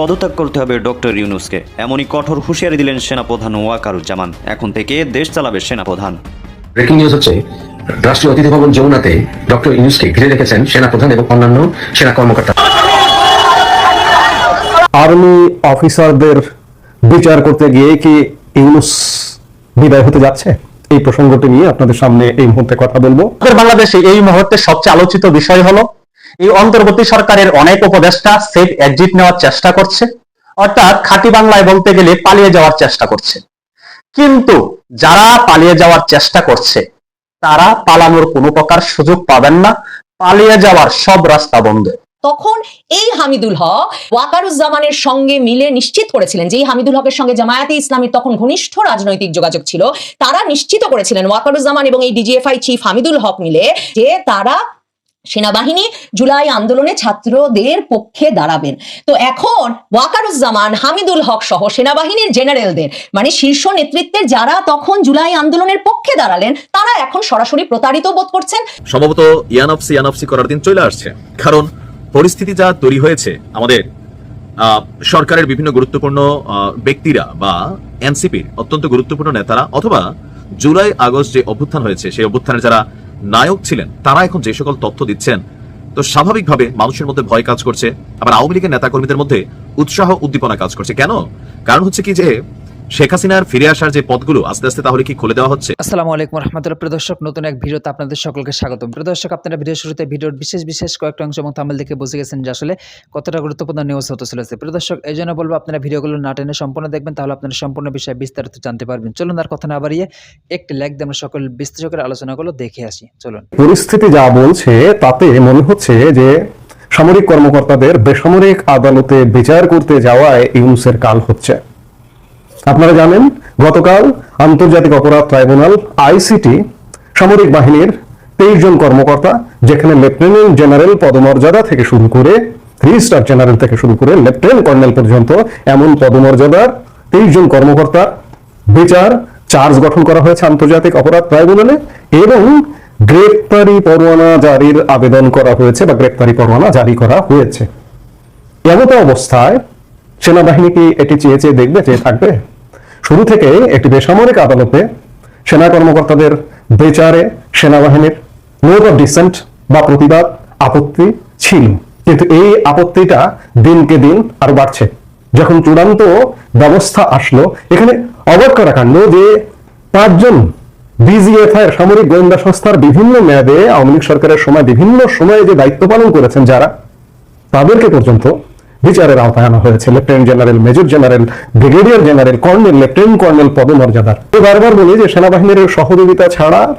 পদত্যাগ করতে হবে ডক্টর ইউনুসকে। এমনই কঠোর হুঁশিয়ারি দিলেন সেনাপ্রধান ওয়াকারুজ্জামান। এখন থেকে দেশ চালাবে সেনাপ্রধান। ব্রেকিং নিউজ হচ্ছে রাষ্ট্রীয় অতিথি ভবন যমুনাতে ডক্টর ইউনুসকে ঘিরে রেখেছেন সেনাপ্রধান এবং অন্যান্য সেনা কর্মকর্তা। আর্মি অফিসারদের বিচার করতে গিয়ে কি ইউনুস বিদায় হতে যাচ্ছে? এই প্রসঙ্গটি নিয়ে আপনাদের সামনে এই মুহূর্তে কথা বলব। বাংলাদেশে এই মুহূর্তে সবচেয়ে আলোচিত বিষয় হলো এই অন্তর্বর্তী সরকারের অনেক উপদেষ্টা সেফ এক্সিট নেওয়ার চেষ্টা করছে, অর্থাৎ খাঁটি বাংলায় বলতে গেলে পালিয়ে যাওয়ার চেষ্টা করছে। কিন্তু যারা পালিয়ে যাওয়ার চেষ্টা করছে, তারা পালানোর কোনো প্রকার সুযোগ পাবেন না, পালিয়ে যাওয়ার সব রাস্তা বন্ধ। তখন এই হামিদুল হক ওয়াকারুজ্জামানের সঙ্গে মিলে নিশ্চিত করেছিলেন যে এই হামিদুল হকের সঙ্গে জামায়াতে ইসলামীর তখন ঘনিষ্ঠ রাজনৈতিক যোগাযোগ ছিল, তারা নিশ্চিত করেছিলেন ওয়াকারুজ্জামান এবং এই ডিজিএফআই চিফ হামিদুল হক মিলে যে তারা সেনাবাহিনী জুলাই আন্দোলনে ছাত্রদের পক্ষে দাঁড়াবেন। তো এখন ওয়াকারুজ্জামান, হামিদুল হক সহ সেনাবাহিনীর জেনারেলদের মানে শীর্ষ নেতৃত্বের যারা তখন জুলাই আন্দোলনের পক্ষে দাঁড়ালেন, তারা এখন সরাসরি প্রতারিত বোধ করছেন। সম্ভবত ইয়ানফসি ইয়ানফসি করার দিন চলে আসছে। কারণ পরিস্থিতি যা তৈরি হয়েছে, আমাদের সরকারের বিভিন্ন গুরুত্বপূর্ণ ব্যক্তিরা বা এনসিপির অত্যন্ত গুরুত্বপূর্ণ নেতারা অথবা জুলাই আগস্ট যে অভ্যুত্থান হয়েছে, সেই অভ্যুত্থানের যারা নায়ক ছিলেন, তারা এখন যে সকল তথ্য দিচ্ছেন, তো স্বাভাবিকভাবে মানুষের মধ্যে ভয় কাজ করছে, আবার আওয়ামী লীগের নেতাকর্মীদের মধ্যে উৎসাহ উদ্দীপনা কাজ করছে। কেন? কারণ হচ্ছে কি যে শেখ হাসিনার ফিরে আসার যে পথগুলো আস্তে আস্তে তাহলে কি খুলে দেওয়া হচ্ছে? আসসালামু আলাইকুম রহমতুল্লাহ। প্রিয় দর্শক নতুন এক ভিডিওতে আপনাদের সকলকে স্বাগতম। প্রিয় দর্শক আপনারা ভিডিও শুরুতে ভিডিওর বিশেষ বিশেষ কয়েকটা অংশ এবং থামেল দেখে বুঝে গেছেন যে আসলে কতটা গুরুত্বপূর্ণ নিউজ হতে চলেছে। প্রিয় দর্শক এই জন্য বলব আপনারা ভিডিওগুলো না টেনে সম্পূর্ণ দেখবেন তাহলে আপনারা সম্পূর্ণ বিষয়ে বিস্তারিত জানতে পারবেন। চলুন আর কথা না বাড়িয়ে একটি লাইক দিয়ে আমরা সকল বিশ্লেষকের আলোচনাগুলো দেখে আসি। চলুন। পরিস্থিতি যা বলছে তাতে মনে হচ্ছে যে সামরিক কর্মকর্তাদের বেসামরিক আদালতে বিচার করতে যাওয়ায় ইউনুসের কাল হচ্ছে। আপনারা জানেন, গতকাল আন্তর্জাতিক অপরাধ ট্রাইব্যুনাল, আইসিটি, সামরিক বাহিনীর তেইশ জন কর্মকর্তা, যেখানে লেফটেন্যান্ট জেনারেল পদমর্যাদা থেকে শুরু করে থ্রি স্টার জেনারেল থেকে শুরু করে লেফটেন্যান্ট কর্নেল পর্যন্ত এমন পদমর্যাদার তেইশ জন কর্মকর্তা বিচার চার্জ গঠন করা হয়েছে আন্তর্জাতিক অপরাধ ট্রাইব্যুনালে এবং গ্রেপ্তারি পরোয়ানা জারির আবেদন করা হয়েছে বা গ্রেপ্তারি পরোয়ানা জারি করা হয়েছে। এমত অবস্থায় সেনাবাহিনী কি এটি চেয়ে চেয়ে দেখবে, চেয়ে থাকবে? শুরু থেকে একটি বেসামরিক আদালতে সেনা কর্মকর্তাদের বিচারে সেনাবাহিনীর নোট অফ ডিসেন্ট বা প্রতিবাদ, আপত্তি ছিল। কিন্তু এই আপত্তিটা দিনকে দিন আরও বাড়ছে। যখন চূড়ান্ত ব্যবস্থা আসলো, এখানে অবাক করা কাণ্ড যে পাঁচজন বিজিএফআই এর সামরিক গোয়েন্দা সংস্থার বিভিন্ন মেয়াদে আওয়ামী লীগ সরকারের সময় বিভিন্ন সময়ে যে দায়িত্ব পালন করেছেন যারা, তাদেরকে পর্যন্ত বিচারের আওতায় আনা হয়েছে। Lieutenant general major general brigadier general colonel lieutenant colonel পদমর্যাদার। তো বারবার বলি যে সেনাবাহিনীর সহযোগিতা ছাড়া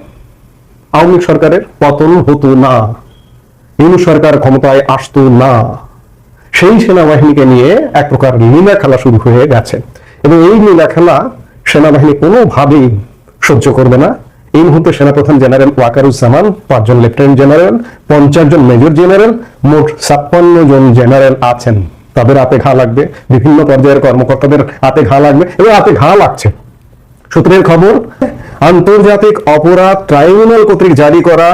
আওয়ামী সরকারের পতন হতো না। ইনু সরকার ক্ষমতায় আসতো না। সেই সেনাবাহিনীকে নিয়ে এক প্রকার লীলা খেলা শুরু হয়ে গেছে। এবং এই লীলা খেলা সেনাবাহিনী কোনোভাবেই সহ্য করবে না। এই মুহূর্তে সেনাপ্রধান জেনারেল ওয়াকারুজ্জামান, পাঁচজন লেফটেন্যান্ট জেনারেল, পঞ্চাশ জন মেজর জেনারেল, মোট ছাপ্পান্ন জন জেনারেল আছেন। তাদের হাতে ঘা লাগবে, বিভিন্ন পর্যায়ের কর্মকর্তাদের হাতে ঘা লাগবে এবং হাতে ঘা লাগছে। সূত্রের খবর, আন্তর্জাতিক অপরাধ ট্রাইব্যুনাল কর্তৃক জারি করা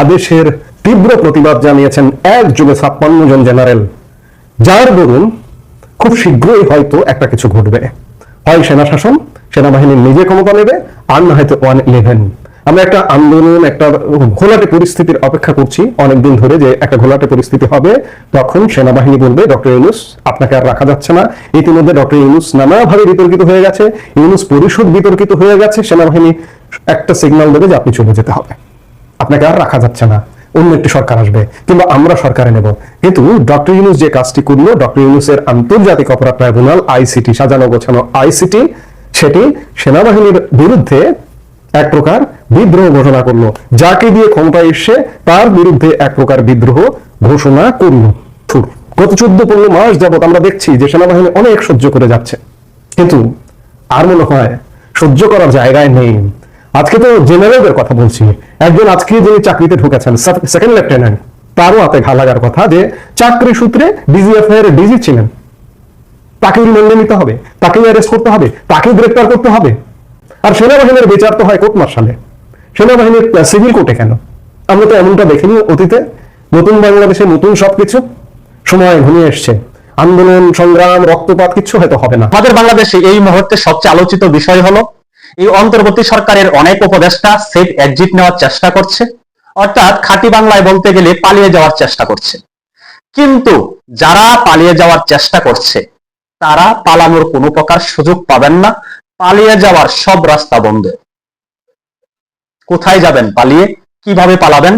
আদেশের তীব্র প্রতিবাদ জানিয়েছেন এক যুগে ছাপ্পান্ন জন জেনারেল। যার দরুন খুব শীঘ্রই হয়তো একটা কিছু ঘটবে। হয় সেনা শাসন সেনাবাহিনী নিজে ক্ষমতা নেবে, আর না হয়তো ওয়ান ইলেভেন। আমরা একটা আন্দোলন, একটা ঘোলাটে পরিস্থিতির অপেক্ষা করছি অনেকদিন ধরে যে একটা ঘোলাটে পরিস্থিতি হবে। তখন সেনাবাহিনী বলবে, ডক্টর ইউনুস, আপনাকে আর রাখা যাচ্ছে না। ইতিমধ্যে ডক্টর ইউনুস নানাভাবে বিতর্কিত হয়ে গেছে। ইউনুস পরিষদ বিতর্কিত হয়ে গেছে। সেনাবাহিনী একটা সিগন্যাল দেবে যে আপনি চলে যেতে হবে। আপনাকে আর রাখা যাচ্ছে না। অন্য একটি সরকার আসবে কিংবা আমরা সরকারে নেব। কিন্তু ডক্টর ইউনুস যে কাজটি করল, ডক্টর ইউনুসের আন্তর্জাতিক অপরাধ ট্রাইব্যুনাল, আইসিটি, সাজানো গোছানো আইসিটি, সেটি সেনাবাহিনীর বিরুদ্ধে এক প্রকার বিদ্রোহ ঘোষণা করল। যাকে দিয়ে ক্ষমতায় এসে তার বিরুদ্ধে এক প্রকার বিদ্রোহ ঘোষণা করল। গত চোদ্দ পনেরো মাস যাবত আমরা দেখছি যে সেনাবাহিনী অনেক সহ্য করে যাচ্ছে। কিন্তু আর মনে হয় সহ্য করার জায়গায় নেই। আজকে তো জেনারেলদের কথা বলছি। একজন আজকে যিনি চাকরিতে ঢুকেছেন সেকেন্ড লেফটেন্যান্ট, তারও হাতে ঘা লাগার কথা যে চাকরি সূত্রে ডিজিএফ এর ডিজি ছিলেন। তাকে রিমান্ডে নিতে হবে তাকে অ্যারেস্ট করতে হবে তাকে গ্রেপ্তার করতে হবে। আর সেনাবাহিনীর বিচার তো হয় কোর্ট মার্শালে। সেনাবাহিনীর সিভিল কোর্টে কেন? আমরা তো এমনটা দেখিনি অতীতে। নতুন বাংলাদেশে নতুন সবকিছু। সময় ঘনিয়ে এসছে। আন্দোলন, সংগ্রাম, রক্তপাত কিচ্ছু হয়তো হবে না। আমাদের বাংলাদেশে এই মুহূর্তে সবচেয়ে আলোচিত বিষয় হলো, এই অন্তর্বর্তী সরকারের অনেক উপদেষ্টা সেফ এক্সিট নেওয়ার চেষ্টা করছে, অর্থাৎ খাঁটি বাংলায় বলতে গেলে পালিয়ে যাওয়ার চেষ্টা করছে। কিন্তু যারা পালিয়ে যাওয়ার চেষ্টা করছে, তারা পালানোর কোনো প্রকার সুযোগ পাবেন না। পালিয়ে যাওয়ার সব রাস্তা বন্ধ। কোথায় যাবেন পালিয়ে? কীভাবে পালাবেন?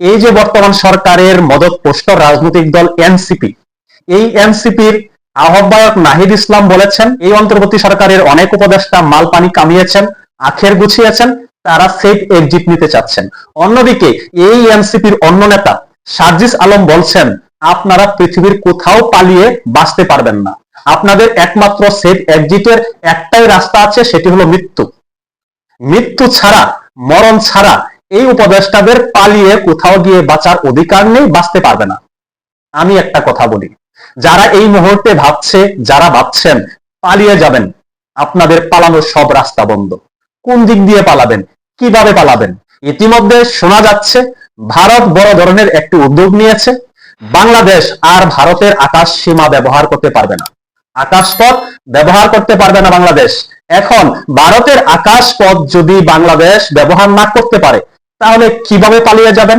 এই যে বর্তমান সরকারের মদত পোষ্ট রাজনৈতিক দল এনসিপি, এই এনসিপির আহ্বায়ক নাহিদ ইসলাম বলেছেন, এই অন্তর্বর্তী সরকারের অনেক উপদেষ্টা মাল পানি কামিয়েছেন, আখের গুছিয়েছেন, তারা সেফ এক্সিট নিতে চাচ্ছেন। অন্যদিকে এই এনসিপির অন্য নেতা সার্জিস আলম বলছেন, আপনারা পৃথিবীর কোথাও পালিয়ে বাঁচতে পারবেন না। আপনাদের একমাত্র সেফ এক্সিটের একটাই রাস্তা আছে, সেটি হলো মৃত্যু। মৃত্যু ছাড়া, মরণ ছাড়া এই উপদেষ্টাদের পালিয়ে কোথাও গিয়ে বাঁচার অধিকার নেই, বাঁচতে পারবে না। আমি একটা কথা বলি, যারা এই মুহূর্তে ভাবছে, যারা ভাবছেন, পালিয়ে যাবেন, আপনাদের পালানোর সব রাস্তা বন্ধ। কোন দিক দিয়ে পালাবেন? কীভাবে পালাবেন? ইতিমধ্যে শোনা যাচ্ছে, ভারত বড় ধরনের একটি উদ্যোগ নিয়েছে। বাংলাদেশ আর ভারতের আকাশ সীমা ব্যবহার করতে পারবে না। আকাশপথ ব্যবহার করতে পারবে না বাংলাদেশ। এখন ভারতের আকাশপথ যদি বাংলাদেশ ব্যবহার না করতে পারে, তাহলে কীভাবে পালিয়ে যাবেন?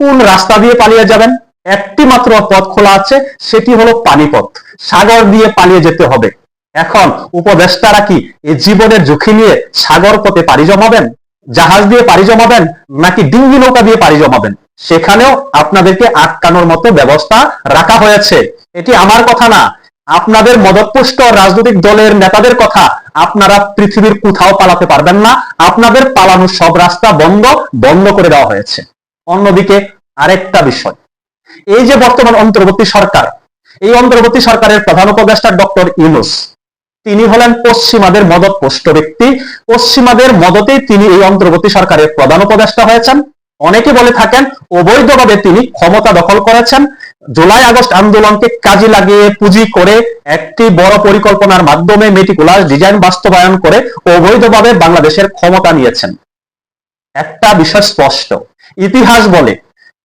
কোন রাস্তা দিয়ে পালিয়ে যাবেন? একটি মাত্র পথ খোলা আছে, সেটি হলো পানিপথ। সাগর দিয়ে পালিয়ে যেতে হবে। এখন উপদেষ্টারা কি এই জীবনের ঝুঁকি নিয়ে সাগর পথে পাড়ি জমাবেন? জাহাজ দিয়ে পাড়ি জমাবেন? নাকি ডিঙ্গি নৌকা দিয়ে পাড়ি জমাবেন? সেখানেও আপনাদেরকে আটকানোর মতো ব্যবস্থা রাখা হয়েছে। এটি আমার কথা না আপনাদের মদতপুষ্ট রাজনৈতিক দলের নেতাদের কথা আপনারা পৃথিবীর কোথাও পালাতে পারবেন না। আপনাদের পালানোর সব রাস্তা বন্ধ বন্ধ করে দেওয়া হয়েছে। অন্যদিকে আরেকটা বিষয়, এই যে বর্তমান অন্তর্বর্তী সরকার, এই অন্তর্বর্তী সরকারের প্রধান উপদেষ্টা ডক্টর ইউনুস, তিনি হলেন পশ্চিমাদের মদত পোষ্ট ব্যক্তি। পশ্চিমাদের মদতেই তিনি এই অন্তর্বর্তী সরকারের প্রধান উপদেষ্টা হয়েছেন। অনেকে বলে থাকেন, অবৈধভাবে তিনি ক্ষমতা দখল করেছেন। জুলাই আগস্ট আন্দোলনকে কাজে লাগিয়ে পুঁজি করে একটি বড় পরিকল্পনার মাধ্যমে মেটিকুলাস ডিজাইন বাস্তবায়ন করে অবৈধভাবে বাংলাদেশের ক্ষমতা নিয়েছেন। একটা বিষয় স্পষ্ট। ইতিহাস বলে,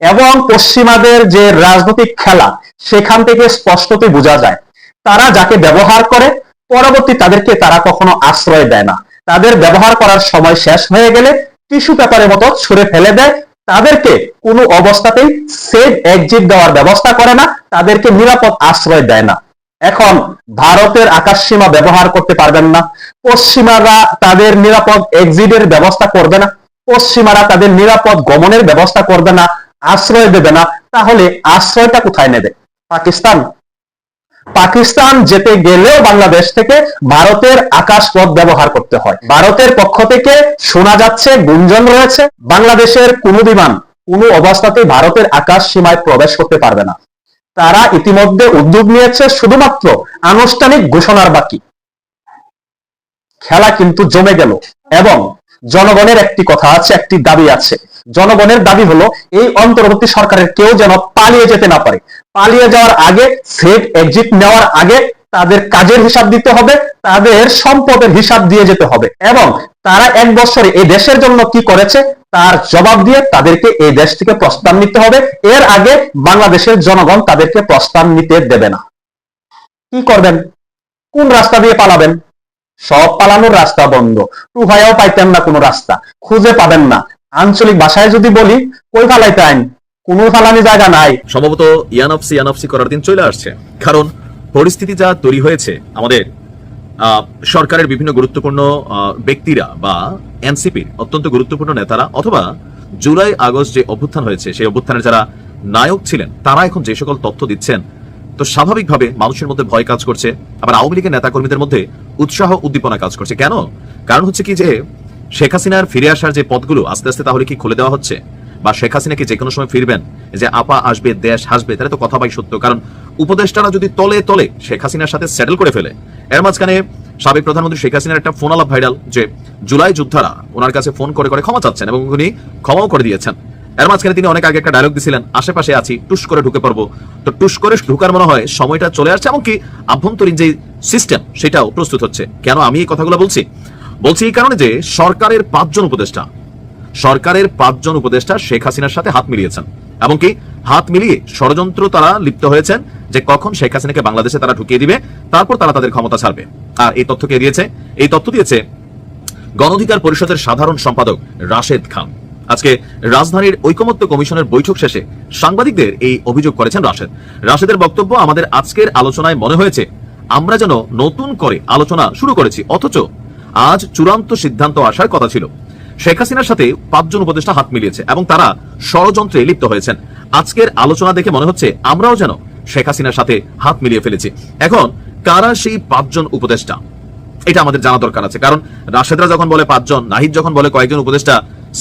এবং পশ্চিমাদের যে রাজনৈতিক খেলা, সেখান থেকে স্পষ্টতই বোঝা যায়, তারা যাকে ব্যবহার করে, পরবর্তী তাদেরকে তারা কখনো আশ্রয় দেয় না। তাদের ব্যবহার করার সময় শেষ হয়ে গেলে টিস্যু পেপারের মতো ছুঁড়ে ফেলে দেয় তাদেরকে কোনো অবস্থাতেই সেফ এক্সিট দেওয়ার ব্যবস্থা করে না, তাদেরকে নিরাপদ আশ্রয় দেয় না। এখন ভারতের আকাশ সীমা ব্যবহার করতে পারবেন না। পশ্চিমারা তাদের নিরাপদ এক্সিটের ব্যবস্থা করবে না। পশ্চিমারা তাদের নিরাপদ গমনের ব্যবস্থা করবে না, আশ্রয় দেবে না। তাহলে আশ্রয়টা কোথায় নেবে? পাকিস্তান পাকিস্তান যেতে গেলেও বাংলাদেশ থেকে ভারতের আকাশ পথ ব্যবহার করতে হয়। ভারতের পক্ষ থেকে শোনা যাচ্ছে গুঞ্জন রয়েছে, বাংলাদেশের কোনো বিমান কোনো অবস্থাতেই ভারতের আকাশ সীমায় প্রবেশ করতে পারবে না। তারা ইতিমধ্যে উদ্যোগ নিয়েছে শুধুমাত্র আনুষ্ঠানিক ঘোষণার বাকি। খেলা কিন্তু জমে গেল এবং জনগণের একটি কথা আছে, একটি দাবি আছে। জনগণের দাবি হলো, এই অন্তর্বর্তী সরকারের কেউ যেন পালিয়ে যেতে না পারে। পালিয়ে যাওয়ার আগে সেফ এক্সিট নেওয়ার আগে তাদের কাজের হিসাব দিতে হবে, তাদের সম্পদের হিসাব দিয়ে যেতে হবে। এবং তারা এক বছরে এই দেশের জন্য কি করেছে, তার জবাব দিয়ে তাদেরকে এই দেশ থেকে প্রস্থান নিতে হবে। এর আগে বাংলাদেশের জনগণ তাদেরকে প্রস্তাব নিতে দেবে না। কি করবেন? কোন রাস্তা দিয়ে পালাবেন? সব পালানোর রাস্তা বন্ধ। টুহাইয়াও পাইতেন না কোনো রাস্তা। খুঁজে পাবেন না। আঞ্চলিক ভাষায় যদি বলি, কই ফালাইতে আইন? কোনো ফালানি জায়গা নাই। সম্ভবত ইয়ানফসি ইয়ানফসি করার দিন চলে আসছে। কারণ পরিস্থিতি যা তৈরি হয়েছে আমাদের সরকারের বিভিন্ন গুরুত্বপূর্ণ ব্যক্তিরা বা এনসিপির অত্যন্ত গুরুত্বপূর্ণ নেতারা অথবা জুলাই আগস্ট যে অভ্যুত্থান হয়েছে, সেই অভ্যুত্থানের যারা নায়ক ছিলেন, তারা এখন যে সকল তথ্য দিচ্ছেন, তো স্বাভাবিকভাবে মানুষের মধ্যে ভয় কাজ করছে, আবার আওয়ামী লীগের নেতাকর্মীদের মধ্যে উৎসাহ উদ্দীপনা কাজ করছে। কেন? কারণ হচ্ছে কি যে শেখ হাসিনার ফিরে আসার যে পথগুলো আস্তে আস্তে তাহলে কি খুলে দেওয়া হচ্ছে? বা শেখ হাসিনা কি যে কোনো সময় ফিরবেন? যে আপা আসবে, দেশ হাসবে, তাহলে তো কথা ভাই সত্য। কারণ উপদেষ্টারা যদি তলে তলে শেখ হাসিনার সাথে সেটেল করে ফেলে, এর মাঝখানে সাবেক প্রধানমন্ত্রী শেখ হাসিনার একটা ফোন আলাপ ভাইরাল যে জুলাই যোদ্ধারা ওনার কাছে ফোন করে করে ক্ষমা চাচ্ছেন এবং উনি ক্ষমাও করে দিয়েছেন। এর মাঝখানে তিনি অনেক আগে একটা ডায়লগ দিছিলেন, আশেপাশে আছি, টুস করে ঢুকে পড়ব। তো টুস করে ঢুকার মনে হয় সময়টা চলে আসছে, এমনকি আভ্যন্তরীণ যে সিস্টেম সেটাও প্রস্তুত হচ্ছে। কেন আমি এই কথাগুলো বলছি? বলছি এই কারণে যে সরকারের পাঁচজন উপদেষ্টা সরকারের পাঁচজন উপদেষ্টা শেখ হাসিনার সাথে হাত মিলিয়েছেন। এমনকি হাত মিলিয়ে ষড়যন্ত্র তারা লিপ্ত হয়েছেন যে কখন শেখ হাসিনাকে বাংলাদেশে তারা ঢুকিয়ে দিবে, তারপর তারা তাদের ক্ষমতা ছাড়বে। আর এই তথ্য কে দিয়েছে? এই তথ্য দিয়েছে গণঅধিকার পরিষদের সাধারণ সম্পাদক রাশেদ খান। আজকে রাজধানীর ঐকমত্য কমিশনের বৈঠক শেষে সাংবাদিকদের এই অভিযোগ করেছেন রাশেদ। রাশেদের বক্তব্য আমাদের আজকের আলোচনায় মনে হয়েছে, আমরা যেন নতুন করে আলোচনা শুরু করেছি, অথচ আজ চূড়ান্ত সিদ্ধান্ত আসার কথা ছিল। শেখ হাসিনার সাথে পাঁচজন উপদেষ্টা হাত মিলিয়েছে এবং তারা ষড়যন্ত্রে লিপ্ত হয়েছেন। আজকের আলোচনা দেখে মনে হচ্ছে আমরাও যেন শেখ হাসিনার সাথে হাত মিলিয়ে ফেলেছি। এখন, কারা সেই পাঁচজন উপদেষ্টা? এটা আমাদের জানা দরকার আছে। কারণ রাশেদরা যখন বলে পাঁচজন, নাহিদ যখন বলে কয়েকজন উপদেষ্টা,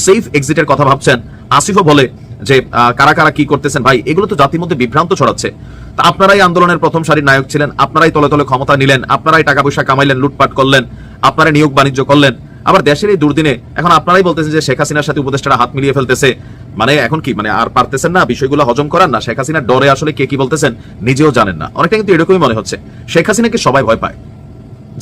সেফ এক্সিটের কথা ভাবছেন। আসিফও বলে যে কারা কারা কি করতেছেন? ভাই, এগুলো তো জাতির মধ্যে বিভ্রান্ত ছড়াচ্ছে। তা আপনারাই আন্দোলনের প্রথম সারির নায়ক ছিলেন, আপনারাই তলে তলে ক্ষমতা নিলেন, আপনারাই টাকা পয়সা কামাইলেন, লুটপাট করলেন, আপনারাই নিয়োগ বাণিজ্য করলেন। আবার দেশের এই দুর্দিনে, এখন আপনারাই বলতেছেন যে শেখ হাসিনার সাথে উপদেষ্টারা হাত মিলিয়ে ফেলতেছে। মানে এখন কি মানে আর পারতেছেন না, বিষয়গুলো হজম করার না, শেখ হাসিনার ডরে আসলে কে কি বলতেছেন নিজেও জানেন না। অনেকটা কিন্তু এরকমই মনে হচ্ছে। শেখ হাসিনাকে সবাই ভয় পায়।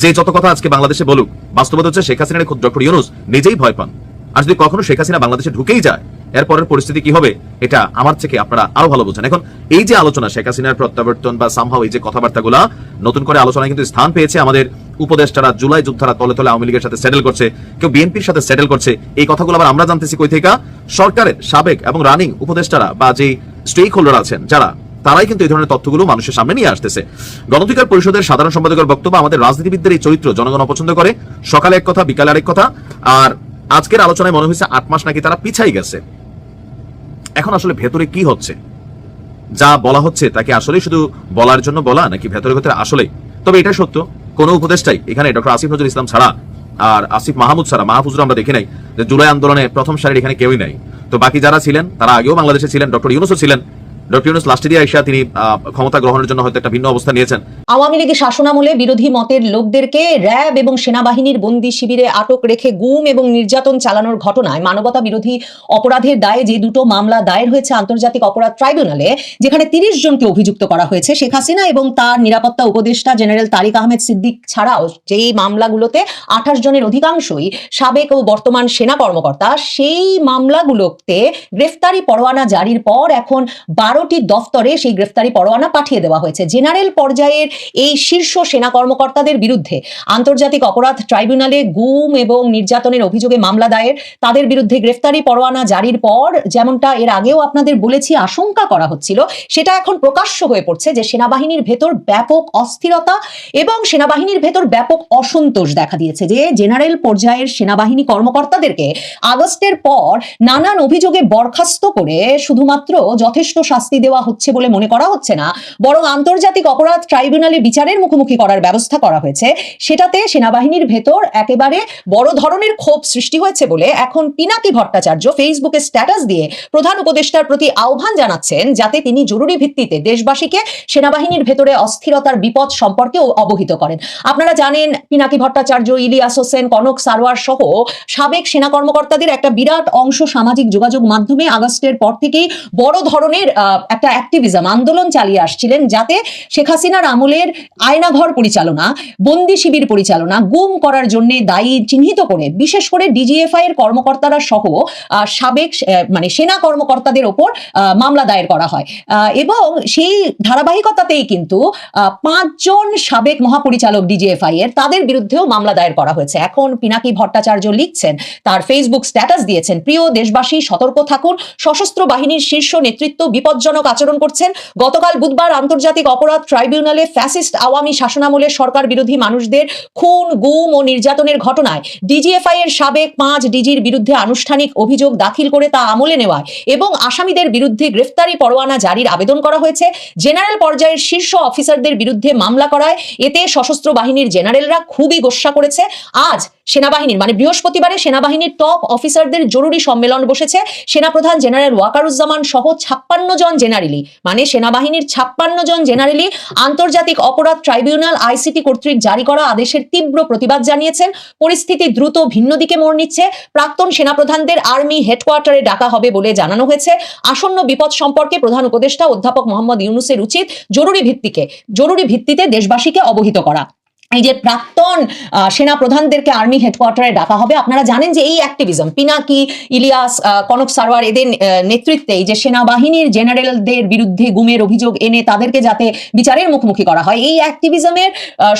যে যত কথা আজকে বাংলাদেশে বলুক, বাস্তবতা হচ্ছে শেখ হাসিনার খুব ডক্টর ইউনুস নিজেই ভয় পান। আর যদি কখনো শেখ হাসিনা বাংলাদেশে ঢুকেই যায় এরপরের পরিস্থিতি কি হবে, এটা আমার থেকে আপনারা আরও ভালো বোঝেন। এখন, এই যে আলোচনা, শেখ হাসিনার প্রত্যাবর্তন বা সামহাও এই যে কথাবার্তাগুলা, নতুন করে আলোচনায় কিন্তু স্থান পেয়েছে আমাদের উপদেষ্টারা, জুলাই যোদ্ধারা তলে তলে আওয়ামী লীগের সাথে সেটেল করছে, কেউ বিএনপির সাথে সেটেল করছে, এই কথাগুলো আবার আমরা জানতেছি কই থেকে? সরকারের, সাবেক এবং রানিং উপদেষ্টারা বা যে স্টেক হোল্ডার আছেন, যারা, তারাই কিন্তু এই ধরনের তথ্যগুলো মানুষের সামনে নিয়ে আসতেছে। গণঅধিকার পরিষদের সাধারণ সম্পাদকের বক্তব্য আমাদের রাজনীতিবিদদের এই চরিত্র, জনগণ অপছন্দ করে, সকালে এক কথা, বিকালে আরেক কথা, আর আজকের আলোচনায় মনে হয়েছে আট মাস নাকি তারা পিছাই গেছে। এখন আসলে ভেতরে কি হচ্ছে? যা বলা হচ্ছে তাকে আসলে শুধু বলার জন্য বলা নাকি ভেতরে ভেতরে আসলে তবে এটা সত্য, কোনো উপদেশটাই এখানে ডক্টর আসিফ নজরুল ইসলাম ছাড়া আর আসিফ মাহমুদ ছাড়া, মাহফুজরা আমরা দেখি নাই, যে জুলাই আন্দোলনে প্রথম সারির এখানে কেউই নাই। তো বাকি যারা ছিলেন, তারা আগেও বাংলাদেশে ছিলেন, ডক্টর ইউনুসও ছিলেন। ডক্টর ইউনুস লাস্টে দিয়ে আইসা তিনি ক্ষমতা গ্রহণের জন্য হয়তো একটা ভিন্ন অবস্থা নিয়েছেন। আওয়ামী লীগের শাসনামলে বিরোধী মতের লোকদেরকে র্যাব এবং সেনাবাহিনীর বন্দি শিবিরে আটক রেখে গুম এবং নির্যাতন চালানোর ঘটনায় মানবতা বিরোধী অপরাধের দায়ে যে দুটো মামলা দায়ের হয়েছে আন্তর্জাতিক অপরাধ ট্রাইব্যুনালে, যেখানে তিরিশ জনকে অভিযুক্ত করা হয়েছে শেখ হাসিনা এবং তার নিরাপত্তা উপদেষ্টা জেনারেল তারিক আহমেদ সিদ্দিক ছাড়াও যেই মামলাগুলোতে আঠাশ জনের অধিকাংশই সাবেক ও বর্তমান সেনা কর্মকর্তা, সেই মামলাগুলোতে গ্রেফতারি পরোয়ানা জারির পর এখন বারোটি দফতরে সেই গ্রেফতারি পরোয়ানা পাঠিয়ে দেওয়া হয়েছে। জেনারেল পর্যায়ের এই শীর্ষ সেনা কর্মকর্তাদের বিরুদ্ধে আন্তর্জাতিক অপরাধ ট্রাইব্যুনালে গুম এবং নির্যাতনের অভিযোগে মামলা দায়ের। তাদের বিরুদ্ধে গ্রেফতারি পরোয়ানা জারির পর যেমনটা এর আগেও আপনাদের বলেছি আশঙ্কা করা হচ্ছিল, সেটা এখন প্রকাশ্য হয়ে পড়ছে যে সেনাবাহিনীর ভেতর ব্যাপক অস্থিরতা এবং সেনাবাহিনীর ভেতর ব্যাপক অসন্তোষ দেখা দিয়েছে যে জেনারেল পর্যায়ের সেনাবাহিনী কর্মকর্তাদেরকে আগস্টের পর নানান অভিযোগে বরখাস্ত করে শুধুমাত্র যথেষ্ট শাস্তি দেওয়া হচ্ছে বলে মনে করা হচ্ছে না, বরং আন্তর্জাতিক অপরাধ ট্রাইব্যুনালে বিচারের মুখোমুখি করার ব্যবস্থা করা হয়েছে। সেটাতে সেনাবাহিনীর ভেতর একেবারে বড় ধরনের ক্ষোভ সৃষ্টি হয়েছে বলে এখন পিনাকি ভট্টাচার্য ফেসবুকে স্ট্যাটাস দিয়ে প্রধান উপদেষ্টার প্রতি আহ্বান জানাচ্ছেন, যাতে তিনি জরুরি ভিত্তিতে দেশবাসীকে সেনাবাহিনীর ভেতরে অস্থিরতার বিপদ সম্পর্কে অবহিত করেন। আপনারা জানেন, পিনাকি ভট্টাচার্য, ইলিয়াস হোসেন, কনক সারোয়ার সহ সাবেক সেনা কর্মকর্তাদের একটা বিরাট অংশ সামাজিক যোগাযোগ মাধ্যমে আগস্টের পর থেকেই বড় ধরনের একটা অ্যাক্টিভিজম আন্দোলন চালিয়ে আসছিলেন যাতে শেখ হাসিনার আমলের আয়নাঘর পরিচালনা, বন্দি শিবির পরিচালনা, গুম করার জন্য দায়ী চিহ্নিত করে, বিশেষ করে ডিজিএফআই এর কর্মকর্তারা সহ সাবেক মানে সেনা কর্মকর্তাদের ওপর মামলা দায়ের করা হয়। এবং সেই ধারাবাহিকতাতেই কিন্তু পাঁচজন সাবেক মহাপরিচালক ডিজিএফআই এর তাদের বিরুদ্ধেও মামলা দায়ের করা হয়েছে। এখন পিনাকি ভট্টাচার্য লিখছেন, তার ফেসবুক স্ট্যাটাস দিয়েছেন, প্রিয় দেশবাসী, সতর্ক থাকুন। সশস্ত্র বাহিনীর শীর্ষ নেতৃত্ব বিপজ্জনক আচরণ করছেন। গতকাল বুধবার আন্তর্জাতিক অপরাধ ট্রাইব্যুনালে ফ্যাসিস্ট আওয়ামী শাসনামলের সরকার বিরোধী মানুষদের খুন, গুম ও নির্যাতনের ঘটনায় ডিজিএফআই এর সাবেক পাঁচ ডিজির বিরুদ্ধে আনুষ্ঠানিক অভিযোগ দাখিল করে তা আমলে নেওয়ায় এবং আসামিদের বিরুদ্ধে গ্রেফতারি পরোয়ানা জারির আবেদন করা হয়েছে। জেনারেল পর্যায়ের শীর্ষ অফিসারদের বিরুদ্ধে মামলা করায় এতে সশস্ত্র বাহিনীর জেনারেলরা খুবই গোস্বা করেছে। আজ সেনাবাহিনীর মানে বৃহস্পতিবারে সেনাবাহিনীর টপ অফিসারদের জরুরি সম্মেলন বসেছে। সেনাপ্রধান জেনারেল ওয়াকারুজ্জামান সহ ছাপ্পান্ন জন জেনারেলি মানে সেনাবাহিনীর ছাপ্পান্ন জন জেনারেলি আন্তর্জাতিক অপরাধ ট্রাইব্যুনাল আইসিটি কর্তৃক জারি করা আদেশের তীব্র প্রতিবাদ জানিয়েছেন। পরিস্থিতি দ্রুত ভিন্ন দিকে মোড় নিচ্ছে। প্রাক্তন সেনাপ্রধানদের আর্মি হেডকোয়ার্টারে ডাকা হবে বলে জানানো হয়েছে। আসন্ন বিপদ সম্পর্কে প্রধান উপদেষ্টা অধ্যাপক মোহাম্মদ ইউনুসের উচিত জরুরি ভিত্তিকে, জরুরি ভিত্তিতে দেশবাসীকে অবহিত করা। এই যে প্রাক্তন সেনা প্রধানদেরকে আর্মি হেডকোয়ার্টারে ডাকা হবে। আপনারা জানেন যে এই অ্যাক্টিভিজম পিনাকি, ইলিয়াস কনক সারওয়ার এদের নেতৃত্বে যে সেনাবাহিনীর জেনারেলদের বিরুদ্ধে গুমের অভিযোগ এনে তাদেরকে যাতে বিচারের মুখোমুখি করা হয়, এই অ্যাক্টিভিজমের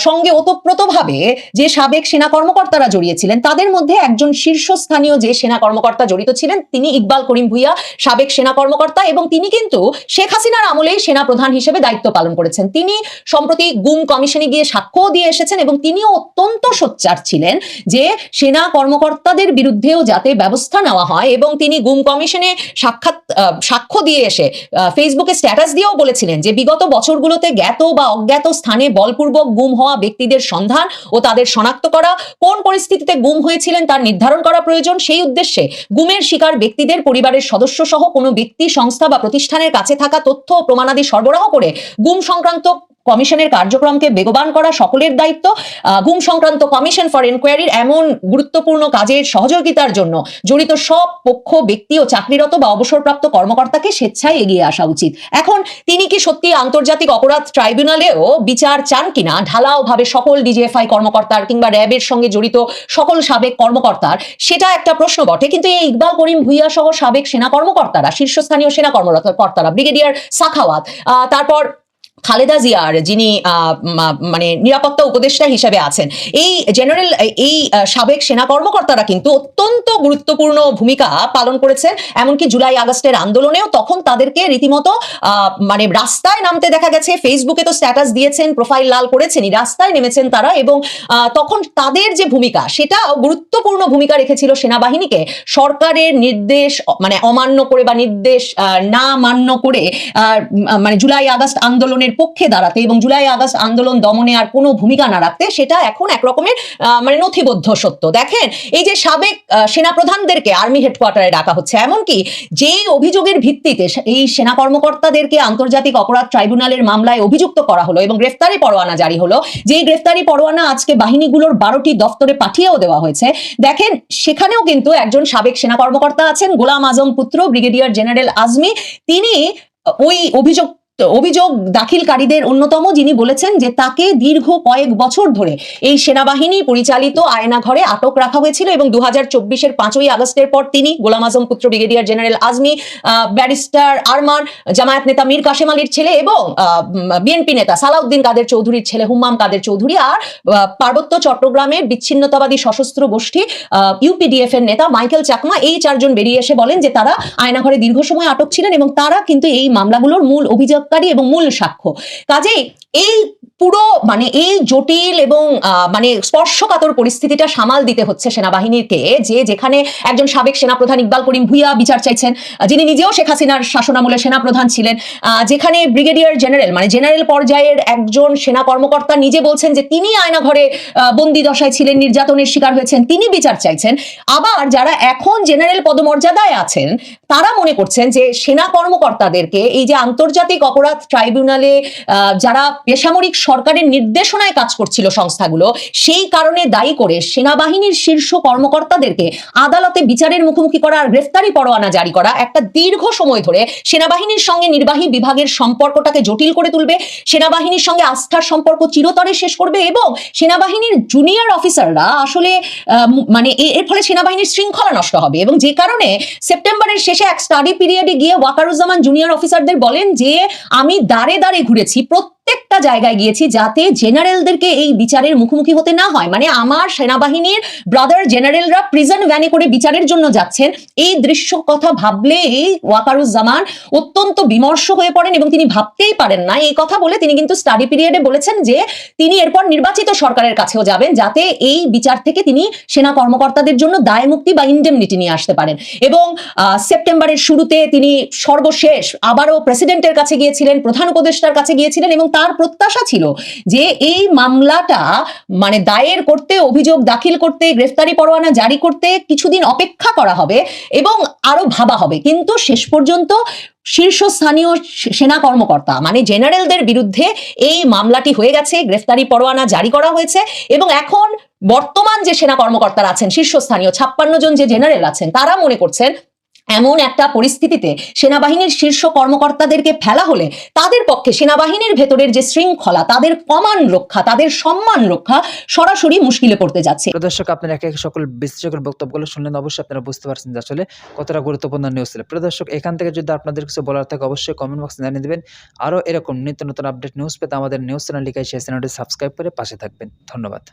সঙ্গে ওতপ্রোতভাবে যে সাবেক সেনা কর্মকর্তারা জড়িয়েছিলেন, তাদের মধ্যে একজন শীর্ষস্থানীয় যে সেনা কর্মকর্তা জড়িত ছিলেন, তিনি ইকবাল করিম ভুইয়া, সাবেক সেনা কর্মকর্তা এবং তিনি কিন্তু শেখ হাসিনার আমলেই সেনা প্রধান হিসেবে দায়িত্ব পালন করেছেন। তিনি সম্প্রতি গুম কমিশনে গিয়ে সাক্ষ্য দিয়ে এসেছেন এবং তিনিও অত্যন্ত সোচ্চার ছিলেন যে সেনা কর্মকর্তাদের বিরুদ্ধেও যাতে ব্যবস্থা নেওয়া হয় এবং তিনি গুম কমিশনে সাক্ষাৎ সাক্ষ্য দিয়ে এসে ফেসবুকে স্ট্যাটাস দিয়েও বলেছিলেন যে বিগত বছরগুলোতে জ্ঞাত বা অজ্ঞাত স্থানে বলপূর্বক গুম হওয়া ব্যক্তিদের সন্ধান ও তাদের শনাক্ত করা, কোন পরিস্থিতিতে গুম হয়েছিলেন তার নির্ধারণ করা প্রয়োজন, সেই উদ্দেশ্যে গুমের শিকার ব্যক্তিদের পরিবারের সদস্য সহ কোনো ব্যক্তি, সংস্থা বা প্রতিষ্ঠানের কাছে থাকা তথ্য ও প্রমাণাদি সরবরাহ করে গুম সংক্রান্ত কমিশনের কার্যক্রমকে বেগবান করা সকলের দায়িত্ব। গুম সংক্রান্ত কমিশন ফর এনকোয়ারির এমন গুরুত্বপূর্ণ কাজের সহযোগিতার জন্য জড়িত সব পক্ষ, ব্যক্তি ও চাকরিরত বা অবসরপ্রাপ্ত কর্মকর্তাকে স্বেচ্ছায় এগিয়ে আসা উচিত। এখন তিনি কি সত্যি আন্তর্জাতিক অপরাধ ট্রাইব্যুনালেও বিচার চান কিনা? ঢালাও ভাবে সকল ডিজিএফআই কর্মকর্তার কিংবা র্যাবের সঙ্গে জড়িত সকল সাবেক কর্মকর্তার, সেটা একটা প্রশ্ন বটে। কিন্তু এই ইকবাল করিম ভুইয়া সহ সাবেক সেনা কর্মকর্তারা, শীর্ষস্থানীয় সেনা কর্মকর্তারা, ব্রিগেডিয়ার সাখাওয়াত তারপর খালেদা জিয়ার যিনি মানে নিরাপত্তা উপদেষ্টা হিসেবে আছেন, এই জেনারেল এই সাবেক সেনা কর্মকর্তারা কিন্তু অত্যন্ত গুরুত্বপূর্ণ ভূমিকা পালন করেছেন। এমনকি জুলাই আগস্টের আন্দোলনেও তখন তাদেরকে রীতিমতো মানে রাস্তায় নামতে দেখা গেছে। ফেসবুকে তো স্ট্যাটাস দিয়েছেন প্রোফাইল লাল করেছেনই, রাস্তায় নেমেছেন তারা এবং তখন তাদের যে ভূমিকা, সেটা গুরুত্বপূর্ণ ভূমিকা রেখেছিল সেনাবাহিনীকে। সরকারের নির্দেশ মানে অমান্য করে বা নির্দেশ না মান্য করে মানে জুলাই আগস্ট আন্দোলনের পক্ষে দাঁড়াতে এবং জুলাই আগস্ট আন্দোলন দমনে আর কোনো ভূমিকা না রাখতে সেটা এখন একরকমের মানে নথিবদ্ধ সত্য। দেখেন, এই যে সাবেক সেনাপ্রধানদেরকে আর্মি হেডকোয়ার্টারে ডাকা হচ্ছে, এমনকি যেই অভিযোগের ভিত্তিতে এই সেনা কর্মকর্তাদেরকে আন্তর্জাতিক অপরাধ ট্রাইব্যুনালের মামলায় অভিযুক্ত করা হলো এবং গ্রেফতারি পরোয়ানা জারি হলো, যেই গ্রেফতারি পরোয়ানা আজকে বাহিনীগুলোর বারোটি দফতরে পাঠিয়েও দেওয়া হয়েছে। দেখেন, সেখানেও কিন্তু একজন সাবেক সেনা কর্মকর্তা আছেন, গোলাম আজম পুত্র, ব্রিগেডিয়ার জেনারেল আজমি। তিনি ওই অভিযোগ অভিযোগ দাখিলকারীদের অন্যতম যিনি বলেছেন যে তাকে দীর্ঘ কয়েক বছর ধরে এই সেনাবাহিনী পরিচালিত আয়না ঘরে আটক রাখা হয়েছিল এবং দু হাজার চব্বিশের পাঁচই আগস্টের পর তিনি গোলাম আজম পুত্র brigadier general Azmi barrister Arman, Jamaat নেতা মীর কাশেম আলীর ছেলে এবং বিএনপি নেতা সালাউদ্দিন কাদের চৌধুরীর ছেলে হুম্মাম কাদের চৌধুরী আর পার্বত্য চট্টগ্রামের বিচ্ছিন্নতাবাদী সশস্ত্র গোষ্ঠী ইউপিডিএফ এর নেতা মাইকেল চাকমা এই চারজন বেরিয়ে এসে বলেন যে তারা আয়নাঘরে দীর্ঘ সময় আটক ছিলেন এবং তারা কিন্তু এই মামলাগুলোর মূল অভিযোগকারী এবং মূল সাক্ষ্য। কাজেই এই পুরো মানে এই জটিল এবং মানে স্পর্শকাতর পরিস্থিতিটা সামাল দিতে হচ্ছে সেনাবাহিনীকে যে যেখানে একজন সাবেক সেনাপ্রধান ইকবাল করিম ভুইয়া বিচার চাইছেন যিনি নিজেও শেখ হাসিনার শাসনামলে সেনাপ্রধান ছিলেন যেখানে ব্রিগেডিয়ার জেনারেল মানে জেনারেল পর্যায়ের একজন সেনা কর্মকর্তা নিজে বলছেন যে তিনি আয়না ঘরে আহ, বন্দি দশায় ছিলেন নির্যাতনের শিকার হয়েছেন তিনি বিচার চাইছেন। আবার যারা এখন জেনারেল পদমর্যাদায় আছেন তারা মনে করছেন যে সেনা কর্মকর্তাদেরকে এই যে আন্তর্জাতিক অপরাধ ট্রাইব্যুনালে যারা বেসামরিক সরকারের নির্দেশনায় কাজ করছিল সংস্থাগুলো, সেই কারণে দায়ী করে সেনাবাহিনীর শীর্ষ কর্মকর্তাদেরকে আদালতে বিচারের মুখোমুখি করা আর গ্রেফতারি পরোয়ানা জারি করা একটা দীর্ঘ সময় ধরে সেনাবাহিনীর সঙ্গে নির্বাহী বিভাগের সম্পর্কটাকে জটিল করে তুলবে, সেনাবাহিনীর সঙ্গে আস্থার সম্পর্ক চিরতরে শেষ করবে এবং সেনাবাহিনীর জুনিয়র অফিসাররা আসলে মানে এর ফলে সেনাবাহিনীর শৃঙ্খলা নষ্ট হবে এবং যে কারণে সেপ্টেম্বরের শেষে এক স্টাডি পিরিয়ডে গিয়ে ওয়াকারুজ্জামান জুনিয়র অফিসারদের বলেন যে আমি দাঁড়ে দাঁড়ে ঘুরেছি। প্রত্যেকটা জায়গায় গিয়েছি যাতে জেনারেলদেরকে এই বিচারের মুখোমুখি হতে না হয়। মানে আমার সেনাবাহিনীর ব্রাদার জেনারেলরা প্রিজন ভ্যানে করে বিচারের জন্য যাচ্ছেন। এই দৃশ্য কথা ভাবলে এই ওয়াকারুজ্জামান অত্যন্ত বিমর্ষ হয়ে পড়েন এবং তিনি ভাবতেই পারেন না। এই কথা বলে তিনি কিন্তু স্টাডি পিরিয়ডে বলেছেন যে তিনি এরপর নির্বাচিত সরকারের কাছেও যাবেন যাতে এই বিচার থেকে তিনি সেনা কর্মকর্তাদের জন্য দায় মুক্তি বা ইন্ডেমনিটি নিয়ে আসতে পারেন। এবং সেপ্টেম্বরের শুরুতে তিনি সর্বশেষ আবারও প্রেসিডেন্টের কাছে গিয়েছিলেন, প্রধান উপদেষ্টার কাছে গিয়েছিলেন এবং তার প্রত্যাশা ছিল যে এই মামলাটা মানে দায়ের করতে, অভিযোগ দাখিল করতে, গ্রেফতারি পরোয়ানা জারি করতে কিছুদিন অপেক্ষা করা হবে এবং আরও ভাবা হবে। কিন্তু শেষ পর্যন্ত শীর্ষস্থানীয় সেনা কর্মকর্তা মানে জেনারেলদের বিরুদ্ধে এই মামলাটি হয়ে গেছে, গ্রেফতারি পরোয়ানা জারি করা হয়েছে এবং এখন বর্তমান যে সেনা কর্মকর্তারা আছেন, শীর্ষস্থানীয় ছাপ্পান্ন জন যে জেনারেল আছেন, তারা মনে করছেন এমন একটা পরিস্থিতিতে সেনাবাহিনীর শীর্ষ কর্মকর্তাদেরকে ফেলা হলে তাদের পক্ষে সেনাবাহিনীর ভেতরের যে শৃঙ্খলা, তাদের কমান রক্ষা, তাদের সম্মান রক্ষা সরাসরি মুশকিলে পড়তে যাচ্ছে। প্রিয় দর্শক, আপনারা এক এক সকল বিশ্লেষকের বক্তব্যগুলো শুনলেন, অবশ্যই আপনারা বুঝতে পারছেন যে আসলে কতটা গুরুত্বপূর্ণ নিউজ ছিল। প্রদর্শক এখান থেকে যদি আপনাদের কিছু বলার থাকে, অবশ্যই কমেন্ট বক্সে জানিয়ে দেবেন। আরও এরকম নিত্য নতুন আপডেট নিউজ পেতে আমাদের নিউজ চ্যানেল লিখে সেই চ্যানেলটি সাবস্ক্রাইব করে পাশে থাকবেন। ধন্যবাদ।